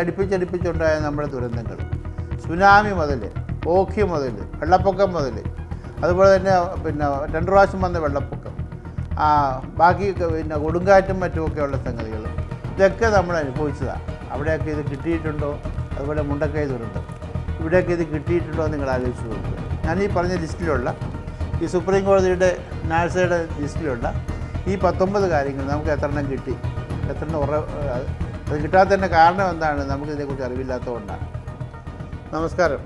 അടുപ്പിച്ചടുപ്പിച്ചുണ്ടായ നമ്മുടെ ദുരന്തങ്ങൾ. സുനാമി മുതൽ ഓഖി മുതൽ വെള്ളപ്പൊക്കം മുതൽ അതുപോലെ തന്നെ പിന്നെ രണ്ടു പ്രാവശ്യം വന്ന വെള്ളപ്പൊക്കം ബാക്കി പിന്നെ കൊടുങ്കാറ്റും മറ്റുമൊക്കെയുള്ള സംഗതികൾ ഇതൊക്കെ നമ്മൾ അനുഭവിച്ചതാണ് അവിടെയൊക്കെ ഇത് കിട്ടിയിട്ടുണ്ടോ? അതുപോലെ മുണ്ടക്കൈ ദുരന്തം. ഇവിടെയൊക്കെ ഇത് കിട്ടിയിട്ടുണ്ടോ എന്ന് നിങ്ങൾ ആലോചിച്ച് നോക്കുക. ഞാൻ ഈ പറഞ്ഞ ലിസ്റ്റിലുള്ള ഈ സുപ്രീം കോടതിയുടെ നാഴ്സയുടെ ലിസ്റ്റിലുള്ള ഈ പത്തൊമ്പത് കാര്യങ്ങൾ നമുക്ക് എത്ര എണ്ണം കിട്ടി? എത്ര എണ്ണം ഉറ അത് കിട്ടാത്തതിന്റെ കാരണം എന്താണ്? നമുക്കിതിനെക്കുറിച്ച് അറിവില്ലാത്തതുകൊണ്ടാണ്. നമസ്കാരം.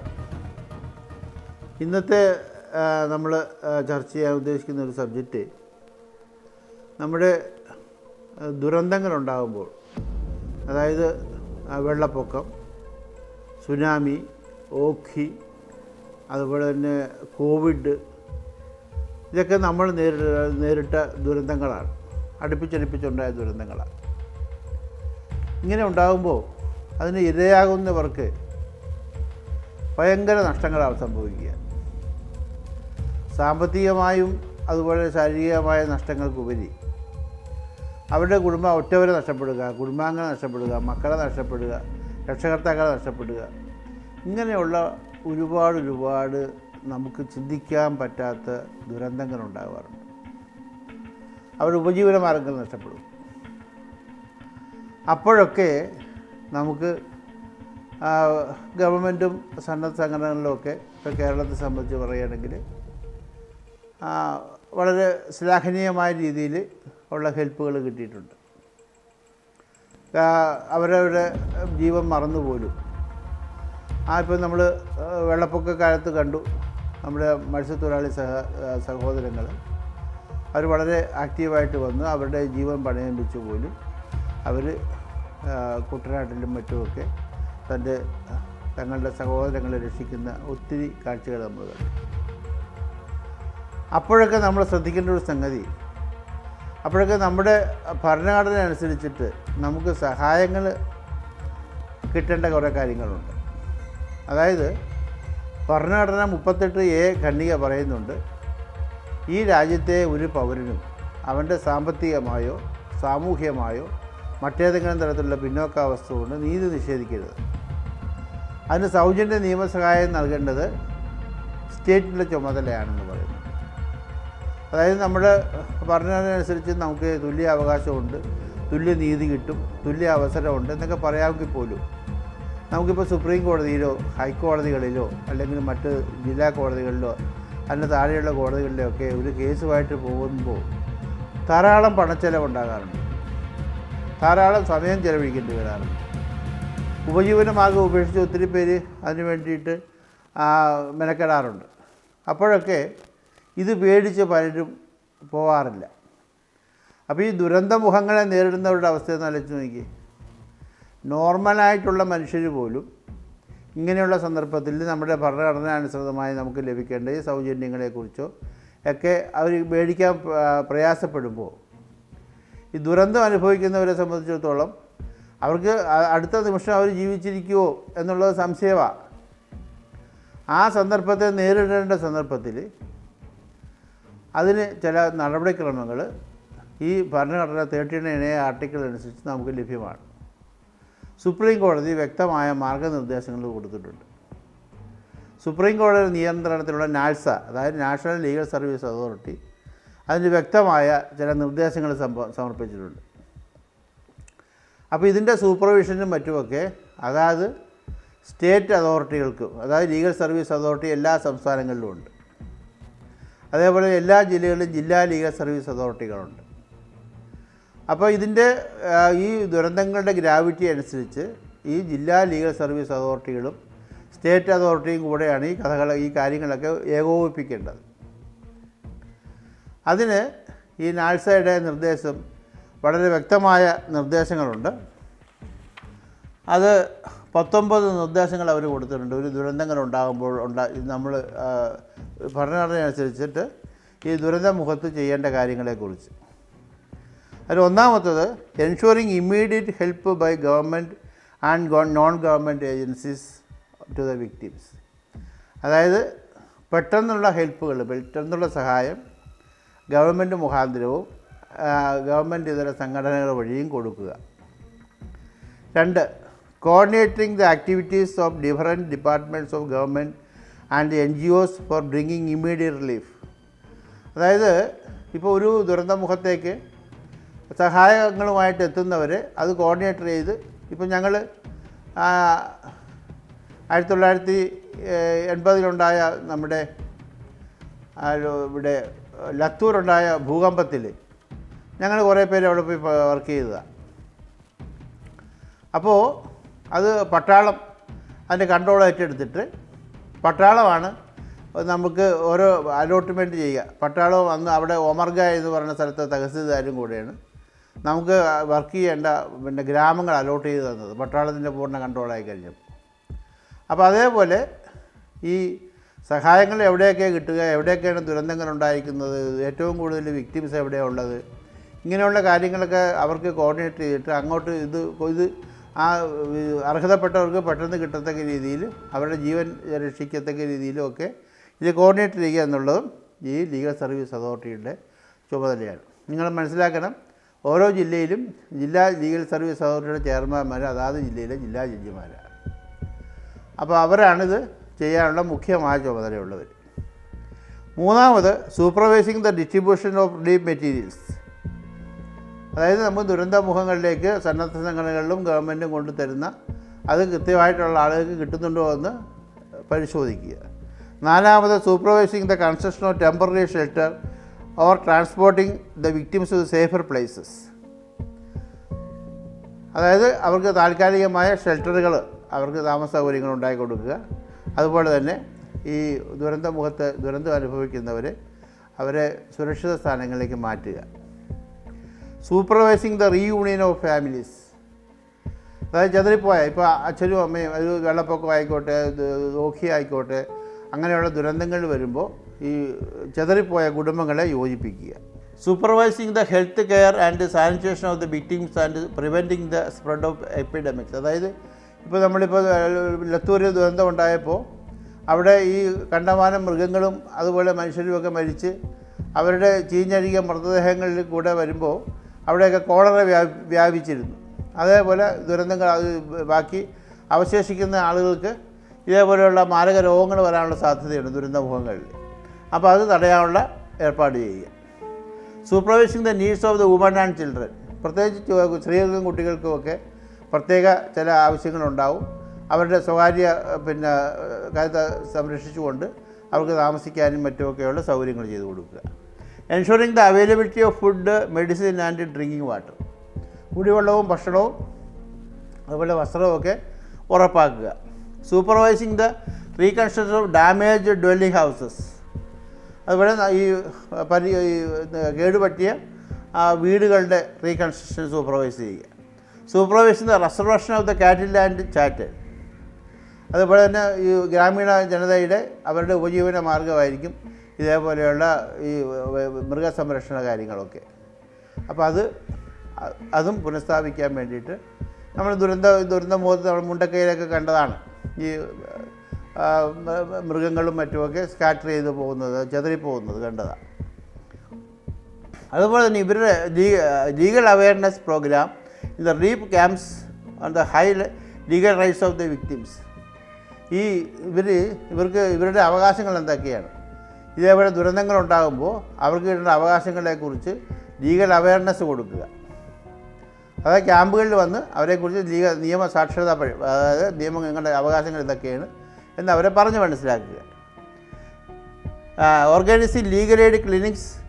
ഇന്നത്തെ നമ്മൾ ചർച്ച ചെയ്യാൻ ഉദ്ദേശിക്കുന്ന ഒരു സബ്ജക്റ്റ് നമ്മുടെ ദുരന്തങ്ങളുണ്ടാകുമ്പോൾ അതായത് വെള്ളപ്പൊക്കം സുനാമി ഓഖി അതുപോലെ തന്നെ കോവിഡ് ഇതൊക്കെ നമ്മൾ നേരിട്ട ദുരന്തങ്ങളാണ്. അടുപ്പിച്ചടുപ്പിച്ചുണ്ടായ ദുരന്തങ്ങളാണ്. ഇങ്ങനെ ഉണ്ടാകുമ്പോൾ അതിന് ഇരയാകുന്നവർക്ക് ഭയങ്കര നഷ്ടങ്ങളാണ് സംഭവിക്കുക. സാമ്പത്തികമായും അതുപോലെ ശാരീരികമായ നഷ്ടങ്ങൾക്കുപരി അവരുടെ കുടുംബം ഒറ്റവരെ നഷ്ടപ്പെടുക കുടുംബാംഗങ്ങളെ നഷ്ടപ്പെടുക മക്കളെ നഷ്ടപ്പെടുക രക്ഷകർത്താക്കളെ നഷ്ടപ്പെടുക. ഇങ്ങനെയുള്ള ഒരുപാട് ഒരുപാട് നമുക്ക് ചിന്തിക്കാൻ പറ്റാത്ത ദുരന്തങ്ങൾ ഉണ്ടാകാറുണ്ട്. അവരുടെ ഉപജീവന മാർഗങ്ങൾ നഷ്ടപ്പെടും. അപ്പോഴൊക്കെ നമുക്ക് ഗവൺമെന്റും സന്നദ്ധ സംഘടനകളിലുമൊക്കെ ഇപ്പോൾ കേരളത്തെ സംബന്ധിച്ച് പറയുകയാണെങ്കിൽ വളരെ ശ്ലാഘനീയമായ രീതിയിൽ ഉള്ള ഹെൽപ്പുകൾ കിട്ടിയിട്ടുണ്ട്. അവരവരുടെ ജീവൻ മറന്നുപോലും. ആ ഇപ്പോൾ നമ്മൾ വെള്ളപ്പൊക്ക കാലത്ത് കണ്ടു നമ്മുടെ മത്സ്യത്തൊഴിലാളി സഹ സഹോദരങ്ങൾ. അവർ വളരെ ആക്റ്റീവായിട്ട് വന്ന് അവരുടെ ജീവൻ പണയം വെച്ചു പോലും. അവർ കുട്ടനാട്ടിലും മറ്റുമൊക്കെ തന്റെ തങ്ങളുടെ സഹോദരങ്ങളെ രക്ഷിക്കുന്ന ഒത്തിരി കാഴ്ചകൾ നമ്മൾ കണ്ടു. അപ്പോഴൊക്കെ നമ്മൾ ശ്രദ്ധിക്കേണ്ട ഒരു സംഗതി അപ്പോഴൊക്കെ നമ്മുടെ ഭരണഘടന അനുസരിച്ചിട്ട് നമുക്ക് സഹായങ്ങൾ കിട്ടേണ്ട കുറേ കാര്യങ്ങളുണ്ട്. അതായത് ഭരണഘടന മുപ്പത്തെട്ട് എ ഖണ്ഡിക പറയുന്നുണ്ട് ഈ രാജ്യത്തെ ഒരു പൗരനും അവന്റെ സാമ്പത്തികമായോ സാമൂഹ്യമായോ മറ്റേതെങ്കിലും തരത്തിലുള്ള പിന്നോക്കാവസ്ഥ കൊണ്ട് നീതി നിഷേധിക്കരുത്. അതിന് സൗജന്യ നിയമസഹായം നൽകേണ്ടത് സ്റ്റേറ്റിന്റെ ചുമതലയാണെന്ന് പറയുന്നു. അതായത് നമ്മൾ പറഞ്ഞതിനനുസരിച്ച് നമുക്ക് തുല്യ അവകാശമുണ്ട് തുല്യ നീതി കിട്ടും തുല്യ അവസരമുണ്ട് എന്നൊക്കെ പറയാമെങ്കിൽ പോലും നമുക്കിപ്പോൾ സുപ്രീം കോടതിയിലോ ഹൈക്കോടതികളിലോ അല്ലെങ്കിൽ മറ്റ് ജില്ലാ കോടതികളിലോ അതിന്റെ താഴെയുള്ള കോടതികളിലോ ഒക്കെ ഒരു കേസുമായിട്ട് പോകുമ്പോൾ ധാരാളം പണച്ചെലവുണ്ടാകാറുണ്ട്. ധാരാളം സമയം ചെലവഴിക്കേണ്ടി വരാറുണ്ട്. ഉപജീവനമാർഗം ഉപേക്ഷിച്ച് ഒത്തിരി പേര് അതിന് വേണ്ടിയിട്ട് മെനക്കെടാറുണ്ട്. അപ്പോഴൊക്കെ ഇത് പേടിച്ച് പലരും പോവാറില്ല. അപ്പോൾ ഈ ദുരന്തമുഖങ്ങളെ നേരിടുന്നവരുടെ അവസ്ഥയെന്ന് ആലോചിച്ച് നോക്കി നോർമലായിട്ടുള്ള മനുഷ്യർ പോലും ഇങ്ങനെയുള്ള സന്ദർഭത്തിൽ നമ്മുടെ ഭരണഘടനാനുസൃതമായി നമുക്ക് ലഭിക്കേണ്ട ഈ സൗജന്യങ്ങളെക്കുറിച്ചോ ഒക്കെ അവർ മേടിക്കാൻ പ്രയാസപ്പെടുമ്പോൾ ഈ ദുരന്തം അനുഭവിക്കുന്നവരെ സംബന്ധിച്ചിടത്തോളം അവർക്ക് അടുത്ത നിമിഷം അവർ ജീവിച്ചിരിക്കുമോ എന്നുള്ളത് സംശയമാണ് ആ സന്ദർഭത്തെ നേരിടേണ്ട സന്ദർഭത്തിൽ അതിന് ചില നടപടിക്രമങ്ങൾ ഈ ഭരണഘടന തേർട്ടീൻ എ ആർട്ടിക്കിൾ അനുസരിച്ച് നമുക്ക് ലഭ്യമാണ്. സുപ്രീം കോടതി വ്യക്തമായ മാർഗനിർദ്ദേശങ്ങൾ കൊടുത്തിട്ടുണ്ട്. സുപ്രീം കോടതി നിയന്ത്രണത്തിലുള്ള നാൽസ അതായത് നാഷണൽ ലീഗൽ സർവീസ് അതോറിറ്റി അതിന് വ്യക്തമായ ചില നിർദ്ദേശങ്ങൾ സമർപ്പിച്ചിട്ടുണ്ട്. അപ്പോൾ ഇതിന്റെ സൂപ്പർവിഷനും മറ്റുമൊക്കെ അതായത് സ്റ്റേറ്റ് അതോറിറ്റികൾക്കും അതായത് ലീഗൽ സർവീസ് അതോറിറ്റി എല്ലാ സംസ്ഥാനങ്ങളിലും ഉണ്ട്. അതേപോലെ എല്ലാ ജില്ലകളിലും ജില്ലാ ലീഗൽ സർവീസ് അതോറിറ്റികളുണ്ട് അപ്പോൾ ഇതിന്റെ ഈ ദുരന്തങ്ങളുടെ ഗ്രാവിറ്റി അനുസരിച്ച് ഈ ജില്ലാ ലീഗൽ സർവീസ് അതോറിറ്റികളും സ്റ്റേറ്റ് അതോറിറ്റിയും കൂടെയാണ് ഈ കഥകൾ ഈ കാര്യങ്ങളൊക്കെ ഏകോപിപ്പിക്കേണ്ടത്. അതിന് ഈ നാഴ്സയുടെ നിർദ്ദേശം വളരെ വ്യക്തമായ നിർദ്ദേശങ്ങളുണ്ട്. അത് പത്തൊമ്പത് നിർദ്ദേശങ്ങൾ അവർ കൊടുത്തിട്ടുണ്ട്. ഒരു ദുരന്തങ്ങൾ ഉണ്ടാകുമ്പോൾ ഉണ്ടാ നമ്മൾ ഭരണഘടന അനുസരിച്ചിട്ട് ഈ ദുരന്ത മുഖത്ത് ചെയ്യേണ്ട കാര്യങ്ങളെക്കുറിച്ച്. അതിൽ ഒന്നാമത്തത് ensuring immediate help by government and non government agencies to the victims അതായത് പെട്ടെന്നുള്ള ഹെൽപ്പുകൾ പെട്ടെന്നുള്ള സഹായം ഗവൺമെന്റ് മുഖാന്തരവും ഗവൺമെന്റ് ഇതര സംഘടനകൾ വഴിയും കൊടുക്കുക. രണ്ട് coordinating the activities of different departments of government and N G Os for bringing immediate relief അതായത് ഇപ്പോൾ ഒരു ദുരന്തമുഖത്തേക്ക് സഹായങ്ങളുമായിട്ട് എത്തുന്നവർ അത് കോർഡിനേറ്റർ ചെയ്ത് ഇപ്പം ഞങ്ങൾ ആയിരത്തി തൊള്ളായിരത്തി എൺപതിലുണ്ടായ നമ്മുടെ ഇവിടെ ലത്തൂരുണ്ടായ ഭൂകമ്പത്തിൽ ഞങ്ങൾ കുറേ പേര് അവിടെ പോയി വർക്ക് ചെയ്തതാണ് അപ്പോൾ അത് പട്ടാളം അതിന്റെ കൺട്രോൾ ഏറ്റെടുത്തിട്ട് പട്ടാളമാണ് നമുക്ക് ഓരോ അലോട്ട്മെന്റ് ചെയ്യുക. പട്ടാളവും അന്ന് അവിടെ ഒമർഗ എന്ന് പറയുന്ന സ്ഥലത്തെ തഹസീൽദാരും കൂടെയാണ് നമുക്ക് വർക്ക് ചെയ്യേണ്ട പിന്നെ ഗ്രാമങ്ങൾ അലോട്ട് ചെയ്ത് തന്നത്. പട്ടാളത്തിന്റെ പൂർണ കൺട്രോളായി കഴിഞ്ഞപ്പോൾ. അപ്പോൾ അതേപോലെ ഈ സഹായങ്ങൾ എവിടെയൊക്കെ കിട്ടുക? എവിടെയൊക്കെയാണ് ദുരന്തങ്ങൾ ഉണ്ടായിരിക്കുന്നത്? ഏറ്റവും കൂടുതൽ വിക്ടിംസ് എവിടെയാണ് ഉള്ളത്? ഇങ്ങനെയുള്ള കാര്യങ്ങളൊക്കെ അവർക്ക് കോർഡിനേറ്റ് ചെയ്തിട്ട് അങ്ങോട്ട് ഇത് ഇത് ആ അർഹതപ്പെട്ടവർക്ക് പെട്ടെന്ന് കിട്ടത്തക്ക രീതിയിൽ അവരുടെ ജീവൻ രക്ഷിക്കത്തക്ക രീതിയിലും ഒക്കെ ഇത് കോർഡിനേറ്റ് ചെയ്യുക എന്നുള്ളതും ഈ ലീഗൽ സർവീസ് അതോറിറ്റിയുടെ ചുമതലയാണ്. നിങ്ങൾ മനസ്സിലാക്കണം ഓരോ ജില്ലയിലും ജില്ലാ ലീഗൽ സർവീസ് അതോറിറ്റിയുടെ ചെയർമാൻമാർ അതാത് ജില്ലയിലെ ജില്ലാ ജഡ്ജിമാരാണ് അപ്പോൾ അവരാണിത് ചെയ്യാനുള്ള മുഖ്യമായ ചുമതലയുള്ളവർ. മൂന്നാമത് supervising the distribution of deep materials അതായത് നമ്മൾ ദുരന്തമുഖങ്ങളിലേക്ക് സന്നദ്ധ സംഘടനകളിലും ഗവൺമെന്റും കൊണ്ടു തരുന്ന അത് കൃത്യമായിട്ടുള്ള ആളുകൾക്ക് കിട്ടുന്നുണ്ടോ എന്ന് പരിശോധിക്കുക. നാലാമത് supervising the construction of temporary shelter or transporting the victims to safer places അതായത് അവർക്ക് താൽക്കാലികമായ ഷെൽട്ടറുകൾ അവർക്ക് താമസ സൗകര്യങ്ങൾ ഉണ്ടാക്കി കൊടുക്കുക. അതുപോലെ തന്നെ ഈ ദുരന്തമുഖത്ത് ദുരന്തം അനുഭവിക്കുന്നവർ അവരെ സുരക്ഷിത സ്ഥാനങ്ങളിലേക്ക് മാറ്റുക. Supervising the reunion of families അതായത് ചെതറിപ്പോയ ഇപ്പോൾ അച്ഛനും അമ്മയും അത് വെള്ളപ്പൊക്കം ആയിക്കോട്ടെ ഓഖി ആയിക്കോട്ടെ അങ്ങനെയുള്ള ദുരന്തങ്ങൾ വരുമ്പോൾ ഈ ചെതറിപ്പോയ കുടുംബങ്ങളെ യോജിപ്പിക്കുക. Supervising the health care and sanitation of the victims and preventing the spread of epidemics അതായത് ഇപ്പോൾ നമ്മളിപ്പോൾ ലത്തൂരിൽ ദുരന്തം ഉണ്ടായപ്പോൾ അവിടെ ഈ കണ്ടമാനം മൃഗങ്ങളും അതുപോലെ മനുഷ്യരുമൊക്കെ മരിച്ച് അവരുടെ ചീഞ്ഞഴുകിയ മൃതദേഹങ്ങളിൽ കൂടെ വരുമ്പോൾ അവിടെയൊക്കെ കോളറ വ്യാ വ്യാപിച്ചിരുന്നു. അതേപോലെ ദുരന്തങ്ങൾ അത് ബാക്കി അവശേഷിക്കുന്ന ആളുകൾക്ക് ഇതേപോലെയുള്ള മാരക രോഗങ്ങൾ വരാനുള്ള സാധ്യതയുണ്ട് ദുരന്തമുഖങ്ങളിൽ. അപ്പോൾ അത് തടയാനുള്ള ഏർപ്പാട് ചെയ്യുക. Supervising the needs of the woman and children പ്രത്യേകിച്ച് സ്ത്രീകൾക്കും കുട്ടികൾക്കുമൊക്കെ പ്രത്യേക ചില ആവശ്യങ്ങളുണ്ടാവും. അവരുടെ സ്വകാര്യ പിന്നെ കാര്യത്തെ സംരക്ഷിച്ചുകൊണ്ട് അവർക്ക് താമസിക്കാനും മറ്റുമൊക്കെയുള്ള സൗകര്യങ്ങൾ ചെയ്തു കൊടുക്കുക. Ensuring the availability of food medicine and drinking water കുടിവെള്ളവും ഭക്ഷണവും അതുപോലെ വസ്ത്രവുമൊക്കെ ഉറപ്പാക്കുക. Supervising the reconstruction of damage dwelling houses അതുപോലെ ഈ പരി കേടുപറ്റിയ വീടുകളുടെ റീകൺസ്ട്രക്ഷൻ സൂപ്പർവൈസ് ചെയ്യുക. Supervise the reservation of the cattle and chat അതുപോലെ തന്നെ ഈ ഗ്രാമീണ ജനതയുടെ അവരുടെ ഉപജീവന മാർഗമായിരിക്കും ഇതേപോലെയുള്ള ഈ മൃഗസംരക്ഷണ കാര്യങ്ങളൊക്കെ. അപ്പോൾ അത് അതും പുനഃസ്ഥാപിക്കാൻ വേണ്ടിയിട്ട് നമ്മൾ ദുരന്ത ദുരന്ത മുഖത്ത് നമ്മൾ മുണ്ടക്കയിലൊക്കെ കണ്ടതാണ്. ഈ മൃഗങ്ങളും മറ്റുമൊക്കെ സ്കാറ്റർ ചെയ്ത് പോകുന്നത് ചെതറിപ്പോകുന്നത് കണ്ടതാണ്. അതുപോലെ തന്നെ ഇവരുടെ legal awareness program in the reap camps and the high legal rights of the victims ഈ ഇവർ ഇവർക്ക് ഇവരുടെ അവകാശങ്ങൾ എന്തൊക്കെയാണ്? ഇതേപോലെ ദുരന്തങ്ങൾ ഉണ്ടാകുമ്പോൾ അവർക്ക് കിട്ടുന്ന അവകാശങ്ങളെക്കുറിച്ച് ലീഗൽ അവയർനെസ് കൊടുക്കുക. അതായത് ക്യാമ്പുകളിൽ വന്ന് അവരെക്കുറിച്ച് ലീഗ നിയമ സാക്ഷരത അതായത് നിയമങ്ങളുടെ അവകാശങ്ങൾ ഇതൊക്കെയാണ് എന്ന് അവരെ പറഞ്ഞ് മനസ്സിലാക്കുക. Organising legal aid clinics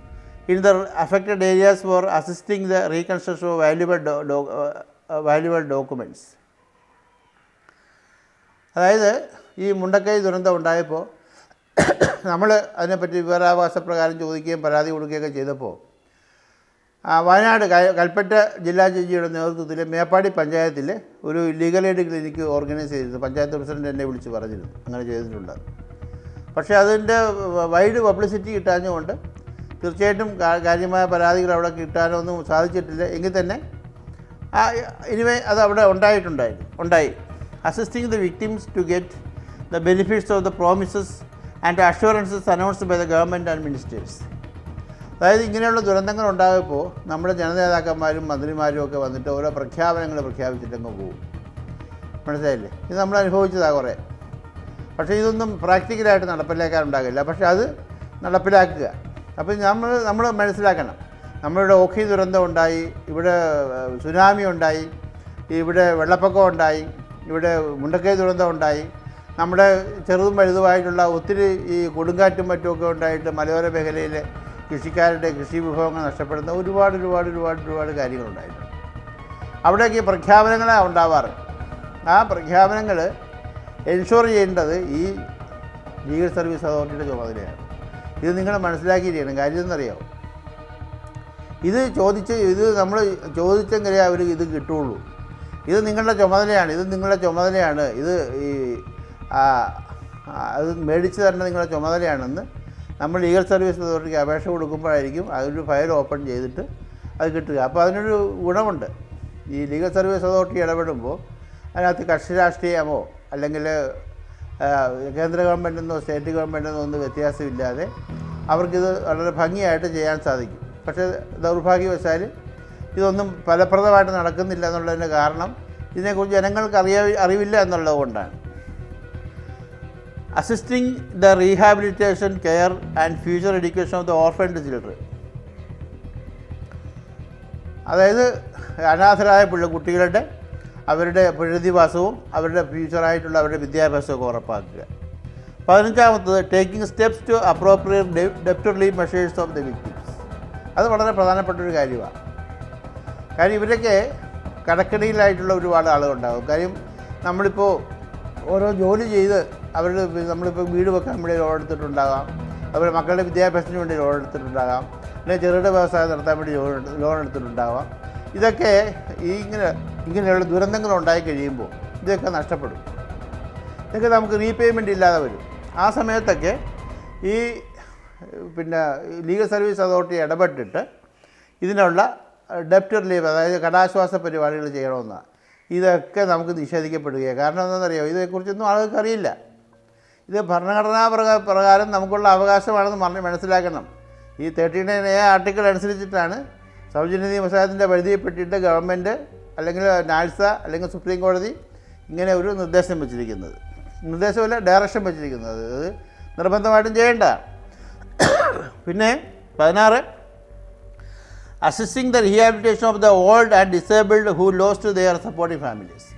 in the affected areas for assisting the reconstruction of valuable valuable documents അതായത് ഈ മുണ്ടക്കൈ ദുരന്തം ഉണ്ടായപ്പോൾ നമ്മൾ അതിനെപ്പറ്റി വിവരാവകാശ പ്രകാരം ചോദിക്കുകയും പരാതി കൊടുക്കുകയൊക്കെ ചെയ്തപ്പോൾ വയനാട് കൽപ്പറ്റ ജില്ലാ ജഡ്ജിയുടെ നേതൃത്വത്തിൽ മേപ്പാടി പഞ്ചായത്തിൽ ഒരു ലീഗൽ എയ്ഡ് ക്ലിനിക്ക് ഓർഗനൈസ് ചെയ്തിരുന്നു. പഞ്ചായത്ത് പ്രസിഡന്റ് എന്നെ വിളിച്ച് പറഞ്ഞിരുന്നു. അങ്ങനെ ചെയ്തിട്ടുണ്ട്. പക്ഷേ അതിന്റെ വൈഡ് പബ്ലിസിറ്റി കിട്ടാഞ്ഞുകൊണ്ട് തീർച്ചയായിട്ടും കാര്യമായ പരാതികൾ അവിടെ കിട്ടാനോ ഒന്നും സാധിച്ചിട്ടില്ല. എങ്കിൽ തന്നെ ആ, ഇനിവേ അത് അവിടെ ഉണ്ടായിട്ടുണ്ടായിരുന്നു. ഉണ്ടായി. Assisting the victims to get the benefits of the promises and assurances announced by the government and ministers അതായത് ഇങ്ങനെയുള്ള ദുരന്തങ്ങൾ ഉണ്ടായപ്പോൾ നമ്മുടെ ജനനേതാക്കന്മാരും മന്ത്രിമാരും ഒക്കെ വന്നിട്ട് ഓരോ പ്രഖ്യാപനങ്ങൾ പ്രഖ്യാപിച്ചിട്ടങ്ങ് പോകും. മനസ്സിലായില്ലേ? ഇത് നമ്മൾ അനുഭവിച്ചതാണ് കുറേ. പക്ഷേ ഇതൊന്നും പ്രാക്ടിക്കലായിട്ട് നടപ്പിലാക്കാൻ ഉണ്ടാകില്ല പക്ഷേ അത് നടപ്പിലാക്കുക. അപ്പോൾ നമ്മൾ നമ്മൾ മനസ്സിലാക്കണം. നമ്മളിവിടെ ഓഖി ദുരന്തം ഉണ്ടായി ഇവിടെ സുനാമി ഉണ്ടായി ഇവിടെ വെള്ളപ്പൊക്കം ഉണ്ടായി ഇവിടെ മുണ്ടക്കൈ ദുരന്തം ഉണ്ടായി നമ്മുടെ ചെറുതും വലുതുമായിട്ടുള്ള ഒത്തിരി ഈ കൊടുങ്കാറ്റും മറ്റുമൊക്കെ ഉണ്ടായിട്ട് മലയോര മേഖലയിലെ കൃഷിക്കാരുടെ കൃഷി വിഭവങ്ങൾ നഷ്ടപ്പെടുന്ന ഒരുപാട് ഒരുപാട് ഒരുപാട് ഒരുപാട് കാര്യങ്ങളുണ്ടായിട്ടുണ്ട്. അവിടെയൊക്കെ പ്രഖ്യാപനങ്ങളാണ് ഉണ്ടാവാറ്. ആ പ്രഖ്യാപനങ്ങൾ എൻഷുർ ചെയ്യേണ്ടത് ഈ ലീഗൽ സർവീസ് അതോറിറ്റിയുടെ ചുമതലയാണ്. ഇത് നിങ്ങൾ മനസ്സിലാക്കിയിരിക്കണം കാര്യം എന്നറിയാം ഇത് ചോദിച്ച് ഇത് നമ്മൾ ചോദിച്ചെങ്കിലേ അവർ ഇത് കിട്ടുള്ളൂ. ഇത് നിങ്ങളുടെ ചുമതലയാണ്. ഇത് നിങ്ങളുടെ ചുമതലയാണ്. ഇത് ഈ അത് മേടിച്ച് തരേണ്ട നിങ്ങളുടെ ചുമതലയാണെന്ന് നമ്മൾ ലീഗൽ സർവീസ് അതോറിറ്റിക്ക് അപേക്ഷ കൊടുക്കുമ്പോഴായിരിക്കും അതൊരു ഫയൽ ഓപ്പൺ ചെയ്തിട്ട് അത് കിട്ടുക. അപ്പോൾ അതിനൊരു ഗുണമുണ്ട്. ഈ ലീഗൽ സർവീസ് അതോറിറ്റി ഇടപെടുമ്പോൾ അതിനകത്ത് കക്ഷി രാഷ്ട്രീയമോ അല്ലെങ്കിൽ കേന്ദ്ര ഗവൺമെന്റെന്നോ സ്റ്റേറ്റ് ഗവൺമെന്റെന്നോ ഒന്നും വ്യത്യാസമില്ലാതെ അവർക്കിത് വളരെ ഭംഗിയായിട്ട് ചെയ്യാൻ സാധിക്കും. പക്ഷേ ദൗർഭാഗ്യവശാൽ ഇതൊന്നും ഫലപ്രദമായിട്ട് നടക്കുന്നില്ല എന്നുള്ളതിന്റെ കാരണം ഇതിനെക്കുറിച്ച് ജനങ്ങൾക്ക് അറിയ അറിവില്ല എന്നുള്ളത് കൊണ്ടാണ്. Assisting the rehabilitation care and future education of the orphaned children. അതായത് അനാഥരായ പിള്ള കുട്ടികളുടെ അവരുടെ പുനരധിവാസവും അവരുടെ ഫ്യൂച്ചറായിട്ടുള്ള അവരുടെ വിദ്യാഭ്യാസമൊക്കെ ഉറപ്പാക്കുക. പതിനഞ്ചാമത്തത് ടേക്കിംഗ് സ്റ്റെപ്സ് ടു അപ്രോപ്രിയേറ്റ് ഡെപ്റ്റർലി മെഷേഴ്സ് ഓഫ് ദ വിക്ടിംസ് അത് വളരെ പ്രധാനപ്പെട്ട ഒരു കാര്യമാണ്. കാര്യം ഇവരൊക്കെ കടക്കണിയിലായിട്ടുള്ള ഒരുപാട് ആളുകളുണ്ടാകും കാര്യം നമ്മളിപ്പോൾ ഓരോ ജോലി ചെയ്ത് അവരുടെ നമ്മളിപ്പോൾ വീട് വെക്കാൻ വേണ്ടി ലോൺ എടുത്തിട്ടുണ്ടാകാം. അവരുടെ മക്കളുടെ വിദ്യാഭ്യാസത്തിന് വേണ്ടി ലോൺ എടുത്തിട്ടുണ്ടാകാം. അല്ലെങ്കിൽ ചെറുകിട വ്യവസായം നടത്താൻ വേണ്ടി ലോൺ ലോൺ എടുത്തിട്ടുണ്ടാകാം. ഇതൊക്കെ ഇങ്ങനെ ഇങ്ങനെയുള്ള ദുരന്തങ്ങൾ ഉണ്ടായി കഴിയുമ്പോൾ ഇതൊക്കെ നഷ്ടപ്പെടും. ഇതൊക്കെ നമുക്ക് റീപേയ്മെന്റ് ഇല്ലാതെ വരും. ആ സമയത്തൊക്കെ ഈ പിന്നെ ലീഗൽ സർവീസ് അതോറിറ്റി ഇടപെട്ടിട്ട് ഇതിനുള്ള ഡെപ്റ്റ് റിലീഫ് അതായത് കടാശ്വാസ പരിപാടികൾ ചെയ്യണമെന്നാണ്. ഇതൊക്കെ നമുക്ക് നിഷേധിക്കപ്പെടുകയാണ്. കാരണം എന്താണെന്നറിയോ? ഇതേക്കുറിച്ചൊന്നും ആളുകൾക്ക് അറിയില്ല. ഇത് ഭരണഘടനാ പ്രകാ- പ്രകാരം നമുക്കുള്ള അവകാശമാണെന്ന് മനസ്സിലാക്കണം. ഈ തേർട്ടി നയൻ എ ആർട്ടിക്കിൾ അനുസരിച്ചിട്ടാണ് സൗജന്യ നിയമസാരത്തിന്റെ പരിധിയിൽപ്പെട്ടിട്ട് ഗവൺമെന്റ് അല്ലെങ്കിൽ നാഴ്സ അല്ലെങ്കിൽ സുപ്രീം കോടതി ഇങ്ങനെ ഒരു നിർദ്ദേശം വെച്ചിരിക്കുന്നത്. നിർദ്ദേശമല്ല ഡയറക്ഷൻ വെച്ചിരിക്കുന്നത്. അത് നിർബന്ധമായിട്ടും ചെയ്യേണ്ട. പിന്നെ പതിനാറ്. Assisting the rehabilitation of the old and disabled who lost their supporting families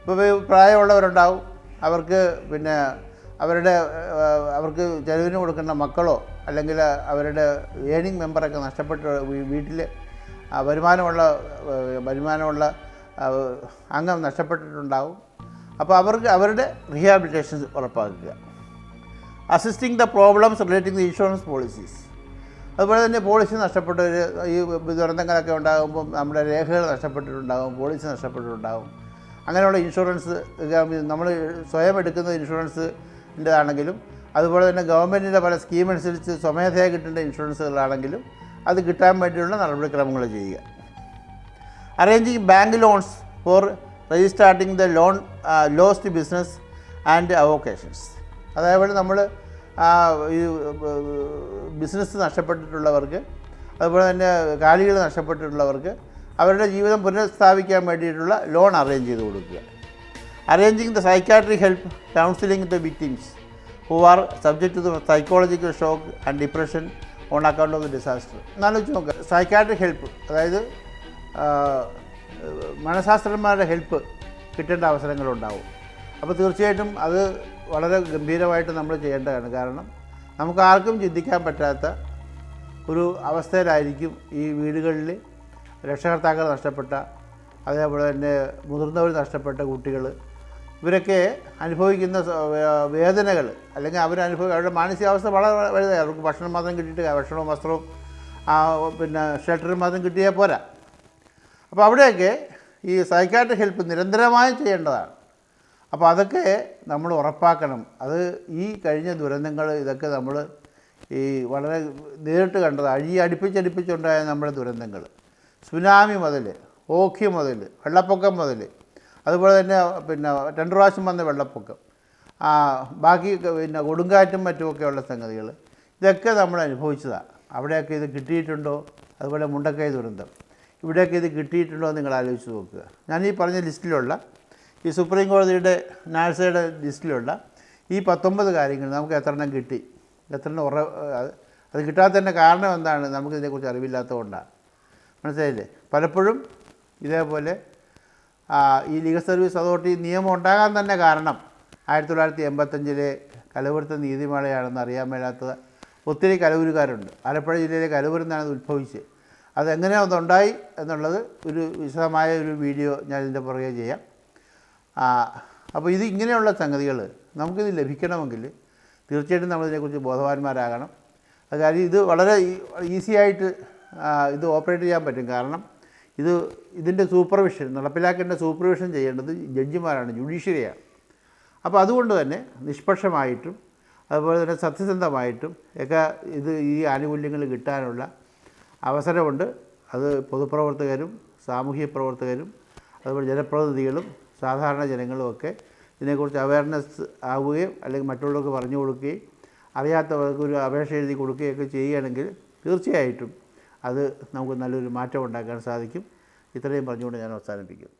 ഇപ്പോൾ പ്രായമുള്ളവരുണ്ടാവും. അവർക്ക് പിന്നെ അവരുടെ അവർക്ക് ചെലവിന് കൊടുക്കേണ്ട മക്കളോ അല്ലെങ്കിൽ അവരുടെ ഏണിംഗ് മെമ്പറൊക്കെ നഷ്ടപ്പെട്ട വീട്ടിൽ വരുമാനമുള്ള വരുമാനമുള്ള അംഗം നഷ്ടപ്പെട്ടിട്ടുണ്ടാവും. അപ്പോൾ അവർക്ക് അവരുടെ റീഹാബിലിറ്റേഷൻ ഉറപ്പാക്കുക. Assisting the problems relating the insurance policies അതുപോലെ തന്നെ പോളിസി നഷ്ടപ്പെട്ടവർ ഈ ദുരന്തങ്ങളൊക്കെ ഉണ്ടാകുമ്പോൾ നമ്മുടെ രേഖകൾ നഷ്ടപ്പെട്ടിട്ടുണ്ടാകും പോളിസി നഷ്ടപ്പെട്ടിട്ടുണ്ടാകും. അങ്ങനെയുള്ള ഇൻഷുറൻസ് നമ്മൾ സ്വയം എടുക്കുന്ന ഇൻഷുറൻസിന്റെതാണെങ്കിലും അതുപോലെ തന്നെ ഗവൺമെന്റിന്റെ പല സ്കീം അനുസരിച്ച് സ്വമേധയാ കിട്ടേണ്ട ഇൻഷുറൻസുകളാണെങ്കിലും അത് കിട്ടാൻ വേണ്ടിയുള്ള നടപടിക്രമങ്ങൾ ചെയ്യുക. Arranging bank loans for restarting the loan lost business and avocations അതേപോലെ നമ്മൾ ഈ ബിസിനസ് നഷ്ടപ്പെട്ടിട്ടുള്ളവർക്ക് അതുപോലെ തന്നെ കാലികൾ നഷ്ടപ്പെട്ടിട്ടുള്ളവർക്ക് അവരുടെ ജീവിതം പുനഃസ്ഥാപിക്കാൻ വേണ്ടിയിട്ടുള്ള ലോൺ അറേഞ്ച് ചെയ്ത് കൊടുക്കുക. Arranging the psychiatry help counselling the victims who are subject to the psychological shock and depression on account of the disaster എന്നാലോചിച്ച് നോക്കുക സൈക്കാട്രിക് ഹെൽപ്പ് അതായത് മനഃശാസ്ത്രന്മാരുടെ ഹെൽപ്പ് കിട്ടേണ്ട അവസരങ്ങളുണ്ടാവും. അപ്പോൾ തീർച്ചയായിട്ടും അത് വളരെ ഗംഭീരമായിട്ട് നമ്മൾ ചെയ്യേണ്ടതാണ്. കാരണം നമുക്ക് ആർക്കും ചിന്തിക്കാൻ പറ്റാത്ത ഒരു അവസ്ഥയിലായിരിക്കും ഈ വീടുകളിൽ രക്ഷകർത്താക്കൾ നഷ്ടപ്പെട്ട അതേപോലെ തന്നെ മുതിർന്നവർ നഷ്ടപ്പെട്ട കുട്ടികൾ ഇവരൊക്കെ അനുഭവിക്കുന്ന വേദനകൾ അല്ലെങ്കിൽ അവരനുഭവ അവരുടെ മാനസികാവസ്ഥ വളരെ വലുതായി. അവർക്ക് ഭക്ഷണം മാത്രം കിട്ടിയിട്ട് ഭക്ഷണവും വസ്ത്രവും പിന്നെ ഷെൽട്ടറും മാത്രം കിട്ടിയാൽ പോരാ. അപ്പോൾ അവിടെയൊക്കെ ഈ സൈക്കാട്രിക് ഹെൽപ്പ് നിരന്തരമായി ചെയ്യേണ്ടതാണ്. അപ്പോൾ അതൊക്കെ നമ്മൾ ഉറപ്പാക്കണം. അത് ഈ കഴിഞ്ഞ ദുരന്തങ്ങൾ ഇതൊക്കെ നമ്മൾ ഈ വളരെ നേരിട്ട് കണ്ടത് അഴി അടുപ്പിച്ചടുപ്പിച്ചുണ്ടായ നമ്മുടെ ദുരന്തങ്ങൾ. സുനാമി മുതൽ ഓഖി മുതൽ വെള്ളപ്പൊക്കം മുതൽ അതുപോലെ തന്നെ പിന്നെ രണ്ട് പ്രാവശ്യം വന്ന വെള്ളപ്പൊക്കം. ബാക്കി പിന്നെ കൊടുങ്കാറ്റും മറ്റുമൊക്കെയുള്ള സംഗതികൾ. ഇതൊക്കെ നമ്മൾ അനുഭവിച്ചതാണ് അവിടെയൊക്കെ ഇത് കിട്ടിയിട്ടുണ്ടോ? അതുപോലെ മുണ്ടക്കൈ ദുരന്തം. ഇവിടെയൊക്കെ ഇത് കിട്ടിയിട്ടുണ്ടോ എന്ന് നിങ്ങൾ ആലോചിച്ച് നോക്കുക. ഞാൻ ഈ പറഞ്ഞ ലിസ്റ്റിലുള്ള ഈ സുപ്രീം കോടതിയുടെ നാഴ്സയുടെ ലിസ്റ്റിലുള്ള ഈ പത്തൊമ്പത് കാര്യങ്ങൾ നമുക്ക് എത്ര എണ്ണം കിട്ടി? എത്ര എണ്ണം ഉറ അത് കിട്ടാത്തതിന്റെ കാരണം എന്താണ്? നമുക്കിതിനെക്കുറിച്ച് അറിവില്ലാത്തതുകൊണ്ടാണ്. മനസ്സിലായില്ലേ? പലപ്പോഴും ഇതേപോലെ ഈ ലീഗൽ സർവീസ് അതോറിറ്റി നിയമം ഉണ്ടാകാൻ തന്നെ കാരണം ആയിരത്തി തൊള്ളായിരത്തി എൺപത്തഞ്ചിലെ കലവൂരത്തെ നീതിമേളയാണെന്ന് അറിയാൻ മേലാത്ത ഒത്തിരി കലവൂരുകാരുണ്ട്. ആലപ്പുഴ ജില്ലയിലെ കലവൂരിൽ നിന്നാണ് അത് ഉത്ഭവിച്ചത്. അതെങ്ങനെയാണ് അതുണ്ടായി എന്നുള്ളത് ഒരു വിശദമായ ഒരു വീഡിയോ ഞാൻ ഇതിന്റെ പുറകെ ചെയ്യാം. അപ്പോൾ ഇത് ഇങ്ങനെയുള്ള സംഗതികൾ നമുക്കിത് ലഭിക്കണമെങ്കിൽ തീർച്ചയായിട്ടും നമ്മളിതിനെക്കുറിച്ച് ബോധവാന്മാരാകണം. അതായത് ഇത് വളരെ ഈസി ആയിട്ട് ഇത് ഓപ്പറേറ്റ് ചെയ്യാൻ പറ്റും. കാരണം ഇത് ഇതിന്റെ സൂപ്പർവിഷൻ നടപ്പിലാക്കേണ്ട സൂപ്പർവിഷൻ ചെയ്യേണ്ടത് ജഡ്ജിമാരാണ് ജുഡീഷ്യറിയാണ്. അപ്പോൾ അതുകൊണ്ട് തന്നെ നിഷ്പക്ഷമായിട്ടും അതുപോലെ തന്നെ സത്യസന്ധമായിട്ടും ഒക്കെ ഇത് ഈ ആനുകൂല്യങ്ങൾ കിട്ടാനുള്ള അവസരമുണ്ട്. അത് പൊതുപ്രവർത്തകരും സാമൂഹ്യ പ്രവർത്തകരും അതുപോലെ ജനപ്രതിനിധികളും സാധാരണ ജനങ്ങളുമൊക്കെ ഇതിനെക്കുറിച്ച് അവയർനെസ് ആവുകയും അല്ലെങ്കിൽ മറ്റുള്ളവർക്ക് പറഞ്ഞു കൊടുക്കുകയും അറിയാത്തവർക്ക് ഒരു അപേക്ഷ എഴുതി കൊടുക്കുകയൊക്കെ ചെയ്യുകയാണെങ്കിൽ തീർച്ചയായിട്ടും അത് നമുക്ക് നല്ലൊരു മാറ്റം ഉണ്ടാക്കാൻ സാധിക്കും. ഇത്രയും പറഞ്ഞുകൊണ്ട് ഞാൻ അവസാനിപ്പിക്കുന്നു.